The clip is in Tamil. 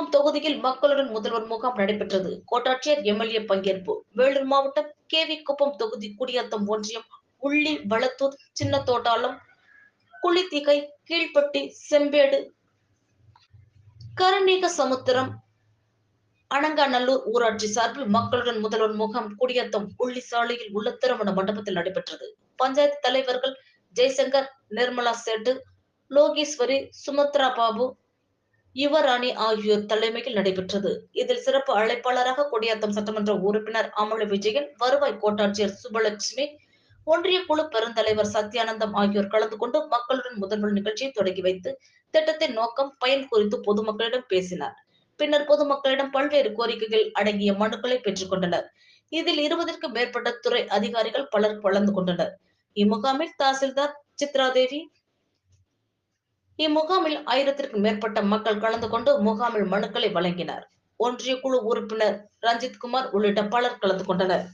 குப்பம் தொகுதியில் மக்களுடன் முதல்வர் முகாம் நடைபெற்றது. கோட்டாட்சியர் எம்எல்ஏ பங்கேற்பு. வேலூர் மாவட்டம் கேவி குப்பம் தொகுதி குடியாத்தம் ஒன்றியம் உள்ளி வளத்தூர் சின்ன தோட்டாலம் குளித்திகை கீழ்பட்டி செம்பேடு கருநீக சமுத்திரம் அனங்காநல்லூர் ஊராட்சி சார்பில் மக்களுடன் முதல்வர் முகாம் குடியாத்தம் உள்ளி சாலையில் உள்ள திருமண மண்டபத்தில் நடைபெற்றது. பஞ்சாயத்து தலைவர்கள் ஜெய்சங்கர் நிர்மலா சேட்டு லோகேஸ்வரி சுமத்ரா பாபு யுவராணி ஆகியோர் தலைமையில் நடைபெற்றது. இதில் சிறப்பு அழைப்பாளராக கொடியாத்தம் சட்டமன்ற உறுப்பினர் அமல விஜயன் வருவாய் கோட்டாட்சியர் சுபலட்சுமி ஒன்றிய குழு பெருந்தலைவர் சத்யானந்தம் ஆகியோர் கலந்து கொண்டு மக்களுடன் முதல்வர் நிகழ்ச்சியை தொடங்கி வைத்து திட்டத்தின் நோக்கம் பயன் குறித்து பொதுமக்களிடம் பேசினார். பின்னர் பொதுமக்களிடம் பல்வேறு கோரிக்கைகள் அடங்கிய மனுக்களை பெற்றுக் கொண்டனர். இதில் இருபதற்கும் மேற்பட்ட துறை அதிகாரிகள் பலர் கலந்து கொண்டனர். இம்முகாமில் தாசில்தார் சித்ராதேவி இம்முகாமில் ஆயிரத்திற்கும் மேற்பட்ட மக்கள் கலந்து கொண்டு முகாமில் மனுக்களை வழங்கினர். ஒன்றிய குழு உறுப்பினர் ரஞ்சித் குமார் உள்ளிட்ட பலர் கலந்து கொண்டனர்.